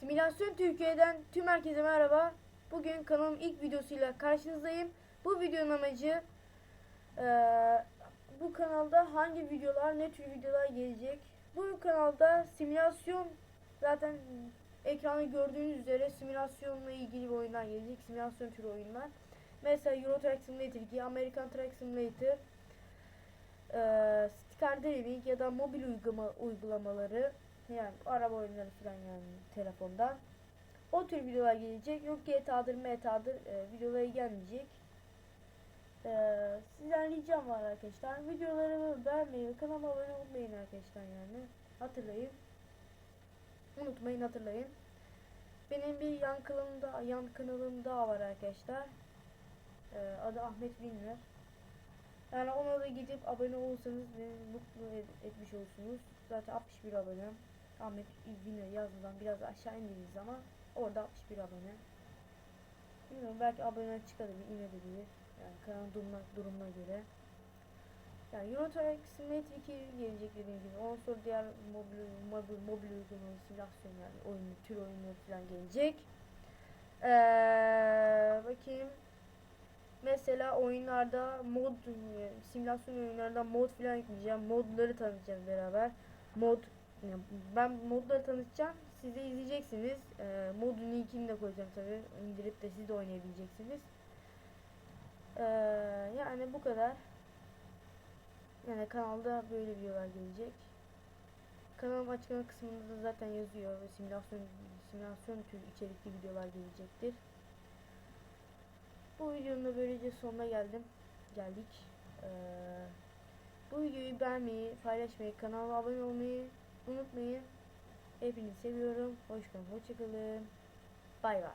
Simülasyon Türkiye'den tüm herkese merhaba. Bugün kanalım ilk videosuyla karşınızdayım. Bu videonun amacı eee, bu kanalda hangi videolar, ne tür videolar gelecek. Bu kanalda simülasyon zaten ekranda gördüğünüz üzere simülasyonla ilgili bir oyunlar gelecek. Simülasyon türü oyunlar. Mesela Euro Truck Simulator 2, American Truck Simulator, eee Sticker Driving ya da mobil uygulama, uygulamaları yani araba oyunları falan yani telefonda. O tür videolar gelecek. Yok GTA'dır, MTA'dır e, videoları gelmeyecek. E, sizden ricam var arkadaşlar. Videolarımı beğenmeyi kanalıma abone olmayın arkadaşlar yani. Hatırlayın. Unutmayın hatırlayın. Benim bir yan kanalımda, yan kanalım daha var arkadaşlar. E, adı Ahmet Binler. Yani ona da gidip abone olursanız beni mutlu ed- etmiş olursunuz. Zaten 61 abone. Ahmet Binler yazılan biraz aşağı indiğiniz zaman orada 61 abone. Bilmiyorum belki abone çıkabilir, inebilir. Yani kanalın durumuna, durumuna göre. Yani Euro Truck Simulator 2 gelecek dediğim gibi. Ondan sonra diğer mobil, mobil, mobil uygulamalı simülasyon yani oyunu, tür oyunları falan gelecek. Ee, bakayım. Mesela oyunlarda mod, simülasyon oyunlarında mod falan ekleyeceğim. Modları tanıtacağız beraber. Mod, ben modları tanıtacağım. Siz de izleyeceksiniz. Ee, modun linkini de koyacağım tabi. İndirip de siz de oynayabileceksiniz. Ee, yani bu kadar. Yani kanalda böyle videolar gelecek. Kanalım açıklama kısmında da zaten yazıyor ve simülasyon simülasyon tür içerikli videolar gelecektir. Bu videonun da böylece sonuna geldim. Geldik. Ee, bu videoyu beğenmeyi, paylaşmayı, kanala abone olmayı unutmayın. Hepinizi seviyorum. Hoşçakalın, hoşçakalın. Bay bay.